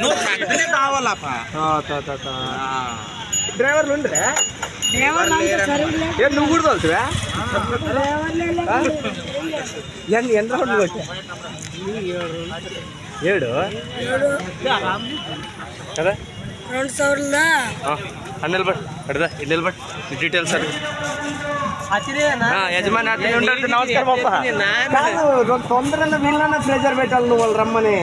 నువ్వు చక్కనే కావాలప్పా డ్రైవర్లు ఉండరా ఏం నువ్వు కూడా తోలుతువా ఎన్ని ఎన్ని రౌండ్లు వచ్చా ఏడు కదా రెండు అని నిలబడి అడదా ఇది నిలబడి డీటెయిల్స్ అది ఆ, యజమాని నమస్కారం అప్ప కాదు రెండు తొందరగా వీళ్ళన్నా ప్రెజర్ పెట్టాలి నువ్వు వాళ్ళు రమ్మని.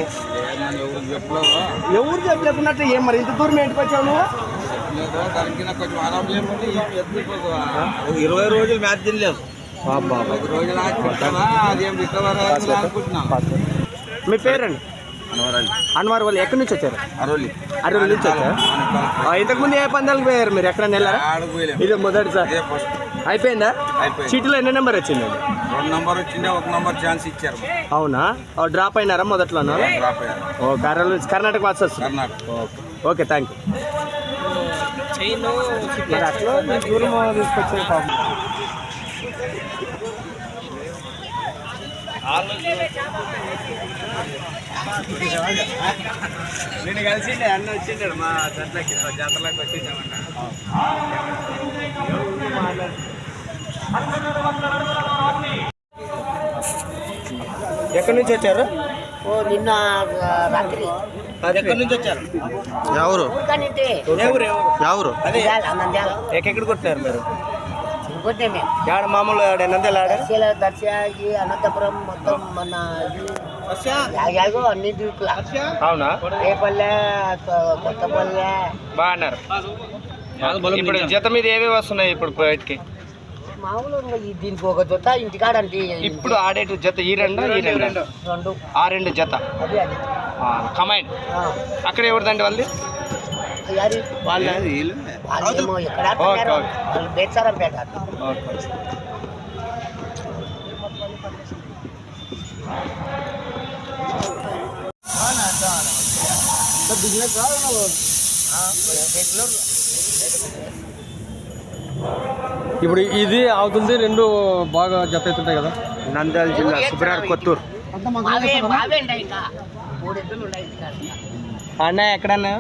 ఎవరు చెప్పలేకున్నట్టు ఏం మరి? ఇంత దూరం ఏంటికి వచ్చావు నువ్వు? ఇరవై రోజులు మ్యాచ్ తినలేదు. రోజులు అదేం రికవర్ అనుకుంటున్నాం మీ పేరండి? అన్వార్ వాళ్ళు ఎక్కడి నుంచి వచ్చారు? అరవలి అరవై నుంచి వచ్చారు? ఆ, ఇంతకుముందు ఏ పందాలకు పోయారు మీరు? ఎక్కడ వెళ్ళారా? ఇది మొదటిసారి. అయిపోయిందా. చీటీలో ఎన్ని నెంబర్ వచ్చిందండి రెండు నంబర్ వచ్చిండే ఒక నంబర్ ఛాన్స్ ఇచ్చారు. అవునా? డ్రాప్ అయినారా అయ్యారు ఓ కర్నూలు నుంచి కర్ణాటక వచ్చేస్తుంది కర్ణాటక. ఓకే. థ్యాంక్ యూ అట్లా? మీరు దూరం తీసుకొచ్చే పాపం. నేను కలిసిండే అన్న వచ్చిండాడు మా జట్లకి జాతరలోకి వచ్చిందామంట ఎక్కడి నుంచి వచ్చారు? ఓ నిన్న రాత్రి. ఎక్కడి నుంచి వచ్చారు? ఎవరు ఎవరు ఎవరు ఎవరు అదే నంద్యాల నంద్యాల. ఎక్కడ కొట్టినారు మీరు? మేము ఆడ మామూలు ఆడ ఆడ? అనంతపురం మొత్తం మన యాగాగో అన్ని అవునా? రేపల్లె కొ- కొత్తపల్లె. బాగున్నారు ఇప్పుడు జత మీద ఏవి వస్తున్నాయి ఇప్పుడు బయటికి మామూలుగా దీనికి ఒక జొత ఇంటికాడ అంటే ఇప్పుడు ఆడేటు జత ఈ రెండు ఈ రెండు రెండు? ఆ రెండు జత. అది అది. కమైండ్ అక్కడ ఎవరిదండి వాళ్ళది? అది వాళ్ళ వాళ్ళేమో ఎక్కడ బేత్సారంపేట ఇప్పుడు ఇది అవుతుంది రెండు బాగా జత అవుతుంటాయి కదా? నంద్యాల జిల్లా సుబ్రార్ కొత్తూరు. అన్న ఎక్కడన్నా